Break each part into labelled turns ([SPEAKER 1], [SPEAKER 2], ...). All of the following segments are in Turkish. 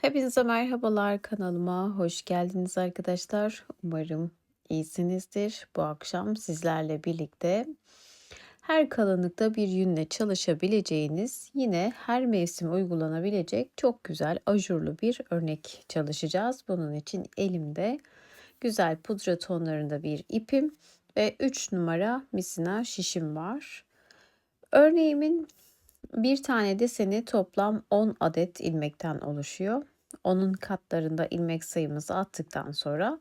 [SPEAKER 1] Hepinize merhabalar kanalıma hoş geldiniz arkadaşlar. Umarım iyisinizdir. Bu akşam sizlerle birlikte her kalınlıkta bir yünle çalışabileceğiniz, yine her mevsim uygulanabilecek çok güzel ajurlu bir örnek çalışacağız. Bunun için elimde güzel pudra tonlarında bir ipim ve 3 numara misina şişim var. Örneğimin bir tane deseni toplam 10 adet ilmekten oluşuyor. Onun katlarında ilmek sayımızı attıktan sonra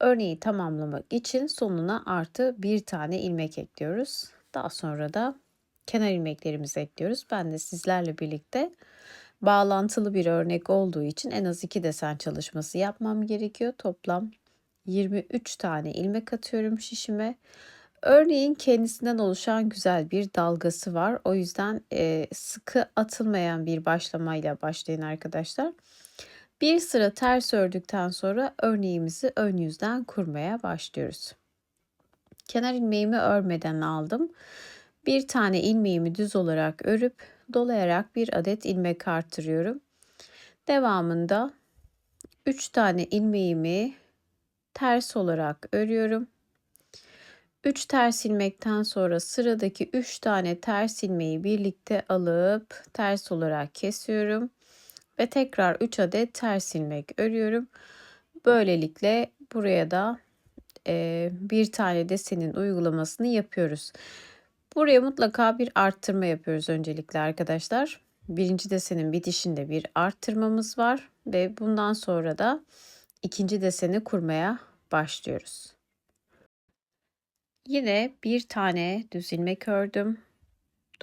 [SPEAKER 1] örneği tamamlamak için sonuna artı bir tane ilmek ekliyoruz. Daha sonra da kenar ilmeklerimizi ekliyoruz. Ben de sizlerle birlikte bağlantılı bir örnek olduğu için en az iki desen çalışması yapmam gerekiyor. Toplam 23 tane ilmek atıyorum şişime. Örneğin kendisinden oluşan güzel bir dalgası var. O yüzden e, sıkı atılmayan bir başlamayla başlayın arkadaşlar. Bir sıra ters ördükten sonra örneğimizi ön yüzden kurmaya başlıyoruz. Kenar ilmeğimi örmeden aldım. Bir tane ilmeğimi düz olarak örüp dolayarak bir adet ilmek artırıyorum. Devamında 3 tane ilmeğimi ters olarak örüyorum. 3 ters ilmekten sonra sıradaki 3 tane ters ilmeği birlikte alıp ters olarak kesiyorum ve tekrar 3 adet ters ilmek örüyorum. Böylelikle buraya da e, bir tane desenin uygulamasını yapıyoruz. Buraya mutlaka bir arttırma yapıyoruz öncelikle arkadaşlar. Birinci desenin bitişinde bir arttırmamız var ve bundan sonra da ikinci deseni kurmaya başlıyoruz. Yine bir tane düz ilmek ördüm.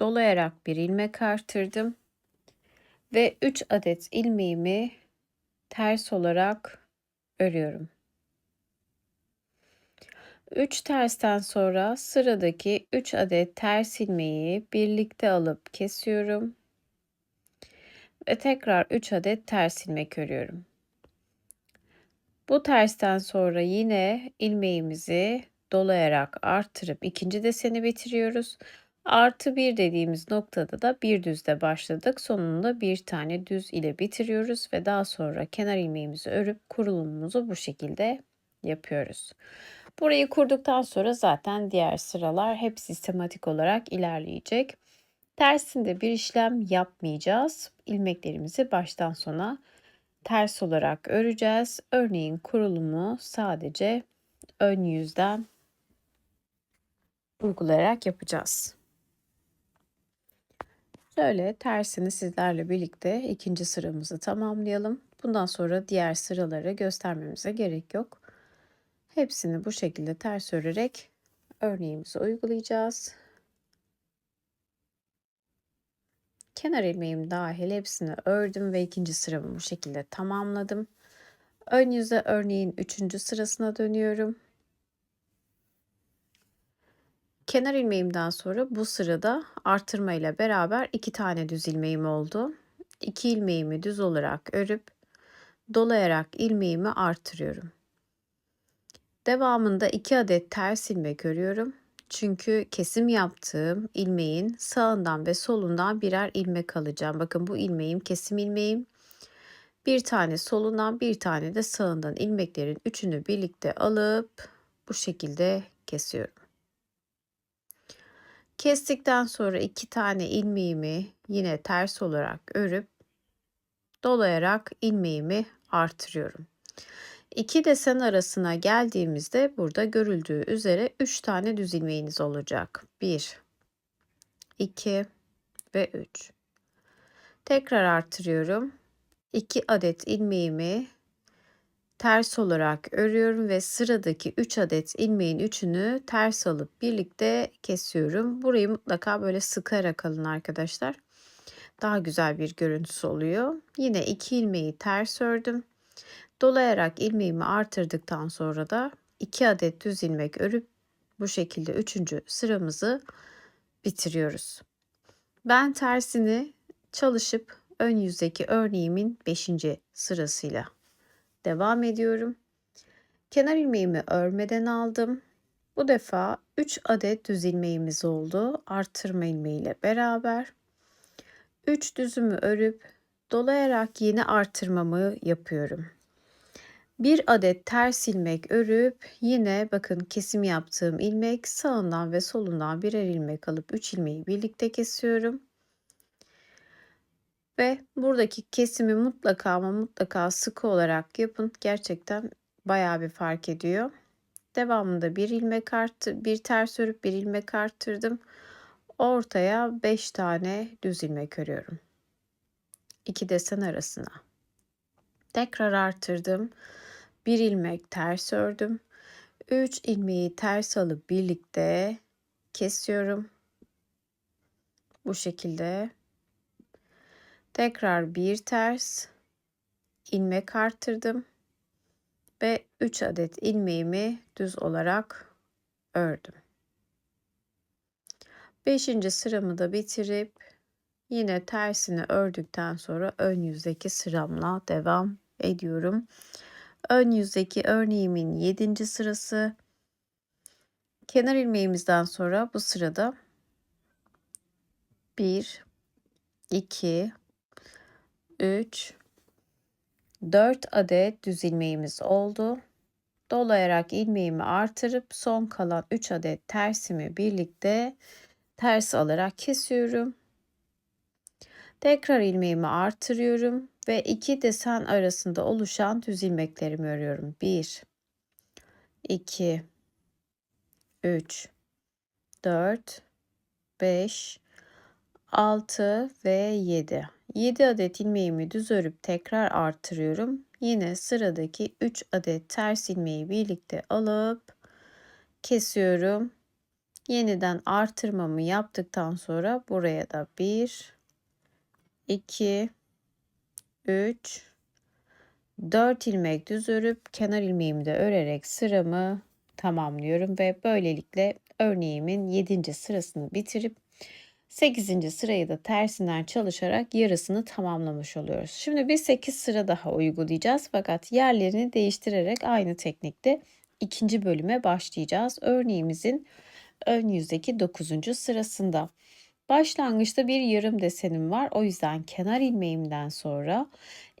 [SPEAKER 1] Dolayarak bir ilmek arttırdım. Ve 3 adet ilmeğimi ters olarak örüyorum. 3 tersten sonra sıradaki 3 adet ters ilmeği birlikte alıp kesiyorum. Ve tekrar 3 adet ters ilmek örüyorum. Bu tersten sonra yine ilmeğimizi dolayarak artırıp ikinci deseni bitiriyoruz. Artı bir dediğimiz noktada da bir düzde başladık. Sonunda bir tane düz ile bitiriyoruz ve daha sonra kenar ilmeğimizi örüp kurulumumuzu bu şekilde yapıyoruz. Burayı kurduktan sonra zaten diğer sıralar hep sistematik olarak ilerleyecek. Tersinde bir işlem yapmayacağız. İlmeklerimizi baştan sona ters olarak öreceğiz. Örneğin kurulumu sadece ön yüzden uygulayarak yapacağız. Şöyle tersini sizlerle birlikte ikinci sıramızı tamamlayalım. Bundan sonra diğer sıraları göstermemize gerek yok. Hepsini bu şekilde ters örerek örneğimizi uygulayacağız. Kenar ilmeğim dahil hepsini ördüm ve ikinci sıramı bu şekilde tamamladım. Ön yüze örneğin üçüncü sırasına dönüyorum. Kenar ilmeğimden sonra bu sırada artırma ile beraber iki tane düz ilmeğim oldu. İki ilmeğimi düz olarak örüp dolayarak ilmeğimi artırıyorum. Devamında iki adet ters ilmek örüyorum. Çünkü kesim yaptığım ilmeğin sağından ve solundan birer ilmek alacağım. Bakın bu ilmeğim kesim ilmeğim. Bir tane solundan bir tane de sağından ilmeklerin üçünü birlikte alıp bu şekilde kesiyorum. Kestikten sonra iki tane ilmeğimi yine ters olarak örüp dolayarak ilmeğimi artırıyorum. İki desen arasına geldiğimizde burada görüldüğü üzere 3 tane düz ilmeğiniz olacak. 1 2 ve 3. Tekrar artırıyorum. 2 adet ilmeğimi ters olarak örüyorum ve sıradaki 3 adet ilmeğin üçünü ters alıp birlikte kesiyorum. Burayı mutlaka böyle sıkarak alın arkadaşlar. Daha güzel bir görüntüsü oluyor. Yine 2 ilmeği ters ördüm. Dolayarak ilmeğimi artırdıktan sonra da 2 adet düz ilmek örüp bu şekilde 3. sıramızı bitiriyoruz. Ben tersini çalışıp ön yüzdeki örneğimin 5. sırasıyla devam ediyorum. Kenar ilmeğimi örmeden aldım. Bu defa 3 adet düz ilmeğimiz oldu. Artırma ilmeğiyle beraber. 3 düzümü örüp dolayarak yeni artırmamı yapıyorum. Bir adet ters ilmek örüp yine bakın kesim yaptığım ilmek sağından ve solundan birer ilmek alıp 3 ilmeği birlikte kesiyorum. Ve buradaki kesimi mutlaka ama mutlaka sıkı olarak yapın. Gerçekten bayağı bir fark ediyor. Devamında bir ilmek arttı, bir ters örüp bir ilmek arttırdım. Ortaya 5 tane düz ilmek örüyorum. İki desen arasına. Tekrar artırdım. Bir ilmek ters ördüm. 3 ilmeği ters alıp birlikte kesiyorum. Bu şekilde. Tekrar bir ters ilmek arttırdım ve 3 adet ilmeğimi düz olarak ördüm. 5. sıramı da bitirip yine tersini ördükten sonra ön yüzdeki sıramla devam ediyorum. Ön yüzdeki örneğimin 7. sırası. Kenar ilmeğimizden sonra bu sırada 1 2 3 4 adet düz ilmeğimiz oldu. Dolayarak ilmeğimi artırıp son kalan 3 adet tersimi birlikte ters alarak kesiyorum. Tekrar ilmeğimi artırıyorum ve iki desen arasında oluşan düz ilmeklerimi örüyorum. 1 2 3 4 5 6 ve 7. 7 adet ilmeğimi düz örüp tekrar artırıyorum. Yine sıradaki 3 adet ters ilmeği birlikte alıp kesiyorum. Yeniden artırmamı yaptıktan sonra buraya da 1 2 3 4 ilmek düz örüp kenar ilmeğimi de örerek sıramı tamamlıyorum ve böylelikle örneğimin 7. sırasını bitirip 8. sırayı da tersinden çalışarak yarısını tamamlamış oluyoruz. Şimdi bir 8 sıra daha uygulayacağız fakat yerlerini değiştirerek aynı teknikte ikinci bölüme başlayacağız. Örneğimizin ön yüzdeki 9. sırasında. Başlangıçta bir yarım desenim var. O yüzden kenar ilmeğimden sonra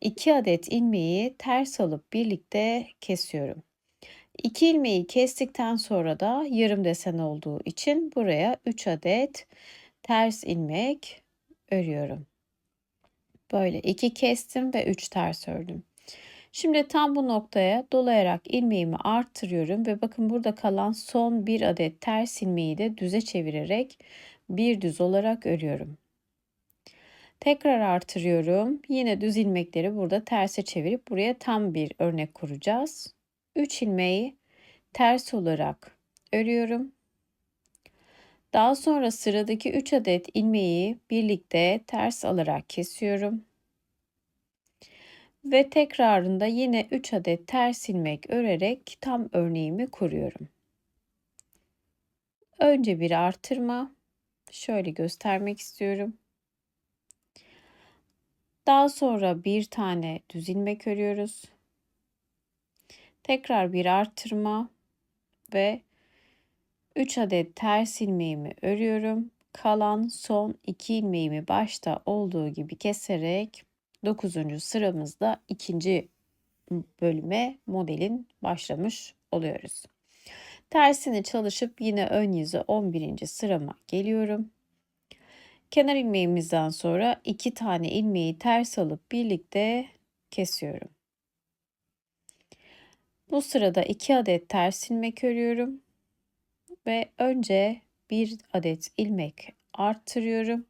[SPEAKER 1] 2 adet ilmeği ters alıp birlikte kesiyorum. 2 ilmeği kestikten sonra da yarım desen olduğu için buraya 3 adet ters ilmek örüyorum. Böyle iki kestim ve üç ters ördüm. Şimdi tam bu noktaya dolayarak ilmeğimi arttırıyorum ve bakın burada kalan son bir adet ters ilmeği de düze çevirerek bir düz olarak örüyorum. Tekrar artırıyorum. Yine düz ilmekleri burada terse çevirip buraya tam bir örnek kuracağız. 3 ilmeği ters olarak örüyorum. Daha sonra sıradaki 3 adet ilmeği birlikte ters alarak kesiyorum. Ve tekrarında yine 3 adet ters ilmek örerek tam örneğimi kuruyorum. Önce bir artırma. Şöyle göstermek istiyorum. Daha sonra bir tane düz ilmek örüyoruz. Tekrar bir artırma ve 3 adet ters ilmeğimi örüyorum. Kalan son 2 ilmeğimi başta olduğu gibi keserek 9. sıramızda ikinci bölüme modelin başlamış oluyoruz. Tersini çalışıp yine ön yüzü 11. sırama geliyorum. Kenar ilmeğimizden sonra 2 tane ilmeği ters alıp birlikte kesiyorum. Bu sırada 2 adet ters ilmek örüyorum ve önce bir adet ilmek arttırıyorum.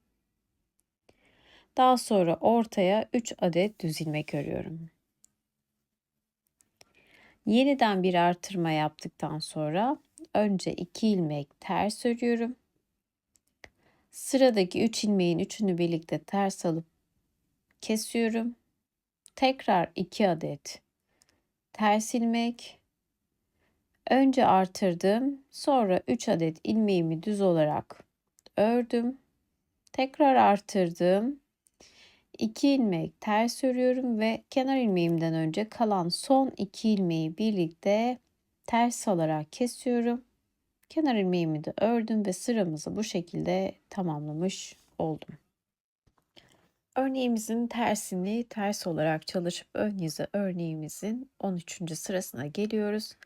[SPEAKER 1] Daha sonra ortaya 3 adet düz ilmek örüyorum. Yeniden bir artırma yaptıktan sonra önce 2 ilmek ters örüyorum. Sıradaki 3 ilmeğin üçünü birlikte ters alıp kesiyorum. Tekrar 2 adet ters ilmek Önce artırdım, sonra 3 adet ilmeğimi düz olarak ördüm. Tekrar artırdım. 2 ilmek ters örüyorum ve kenar ilmeğimden önce kalan son 2 ilmeği birlikte ters alarak kesiyorum. Kenar ilmeğimi de ördüm ve sıramızı bu şekilde tamamlamış oldum. Örneğimizin tersini ters olarak çalışıp ön yüze örneğimizin 13. sırasına geliyoruz.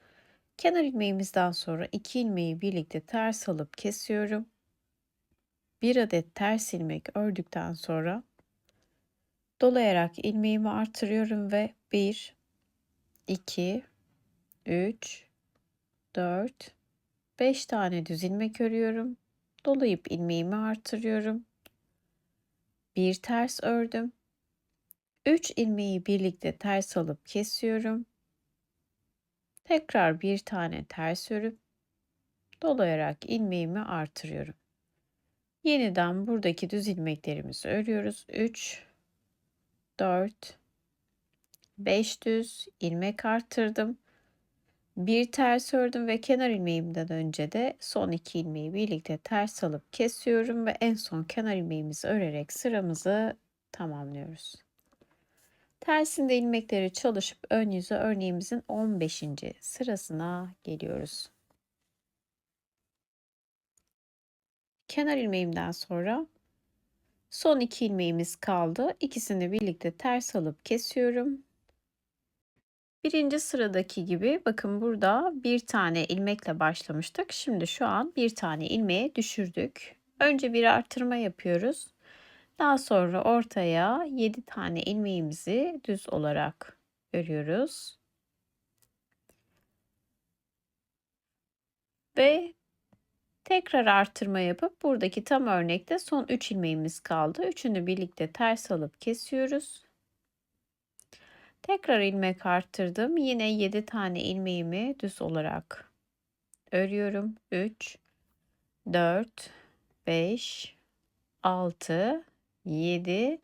[SPEAKER 1] Kenar ilmeğimizden sonra iki ilmeği birlikte ters alıp kesiyorum. Bir adet ters ilmek ördükten sonra dolayarak ilmeğimi artırıyorum ve 1 2 3 4 5 tane düz ilmek örüyorum. Dolayıp ilmeğimi artırıyorum. Bir ters ördüm. 3 ilmeği birlikte ters alıp kesiyorum. Tekrar bir tane ters örüp dolayarak ilmeğimi artırıyorum. Yeniden buradaki düz ilmeklerimizi örüyoruz. 3 4 5 düz ilmek arttırdım. Bir ters ördüm ve kenar ilmeğimden önce de son iki ilmeği birlikte ters alıp kesiyorum ve en son kenar ilmeğimizi örerek sıramızı tamamlıyoruz. Tersinde ilmekleri çalışıp ön yüzü örneğimizin 15. sırasına geliyoruz. Kenar ilmeğimden sonra son iki ilmeğimiz kaldı. İkisini birlikte ters alıp kesiyorum. Birinci sıradaki gibi bakın burada bir tane ilmekle başlamıştık. Şimdi şu an bir tane ilmeğe düşürdük. Önce bir artırma yapıyoruz. Daha sonra ortaya 7 tane ilmeğimizi düz olarak örüyoruz. Ve tekrar artırma yapıp buradaki tam örnekte son 3 ilmeğimiz kaldı. Üçünü birlikte ters alıp kesiyoruz. Tekrar ilmek arttırdım. Yine 7 tane ilmeğimi düz olarak örüyorum. 3 4 5 6 7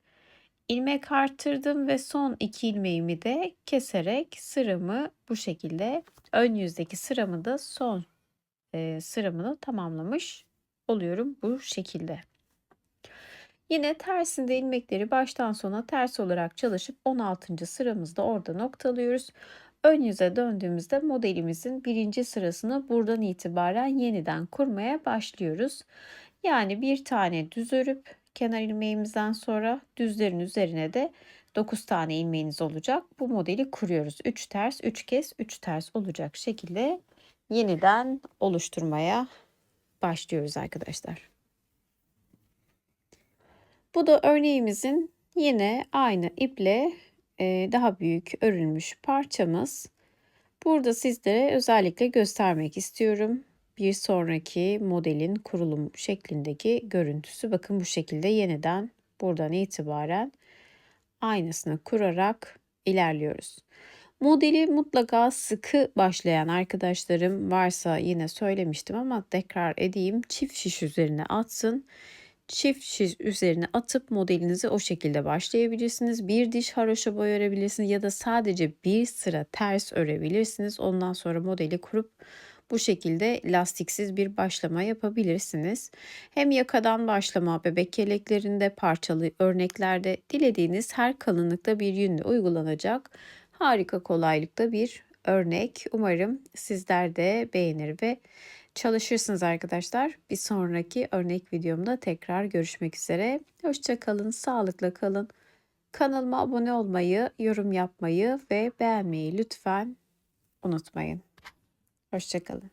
[SPEAKER 1] ilmek arttırdım ve son 2 ilmeğimi de keserek sıramı bu şekilde ön yüzdeki sıramı da son e, sıramını tamamlamış oluyorum bu şekilde. Yine tersinde ilmekleri baştan sona ters olarak çalışıp 16. sıramızda orada noktalıyoruz. Ön yüze döndüğümüzde modelimizin birinci sırasını buradan itibaren yeniden kurmaya başlıyoruz. Yani bir tane düz örüp kenar ilmeğimizden sonra düzlerin üzerine de 9 tane ilmeğiniz olacak. Bu modeli kuruyoruz. 3 ters, 3 kez, 3 ters olacak şekilde yeniden oluşturmaya başlıyoruz arkadaşlar. Bu da örneğimizin yine aynı iple e, daha büyük örülmüş parçamız. Burada sizlere özellikle göstermek istiyorum. Bir sonraki modelin kurulum şeklindeki görüntüsü. Bakın bu şekilde yeniden buradan itibaren aynısını kurarak ilerliyoruz. Modeli mutlaka sıkı başlayan arkadaşlarım varsa yine söylemiştim ama tekrar edeyim. Çift şiş üzerine atsın çift şiş üzerine atıp modelinizi o şekilde başlayabilirsiniz. Bir diş haroşa boy örebilirsiniz ya da sadece bir sıra ters örebilirsiniz. Ondan sonra modeli kurup bu şekilde lastiksiz bir başlama yapabilirsiniz. Hem yakadan başlama, bebek yeleklerinde, parçalı örneklerde dilediğiniz her kalınlıkta bir yünle uygulanacak harika kolaylıkta bir örnek. Umarım sizler de beğenir ve çalışırsınız arkadaşlar. Bir sonraki örnek videomda tekrar görüşmek üzere. Hoşçakalın, sağlıkla kalın. Kanalıma abone olmayı, yorum yapmayı ve beğenmeyi lütfen unutmayın. Hoşçakalın.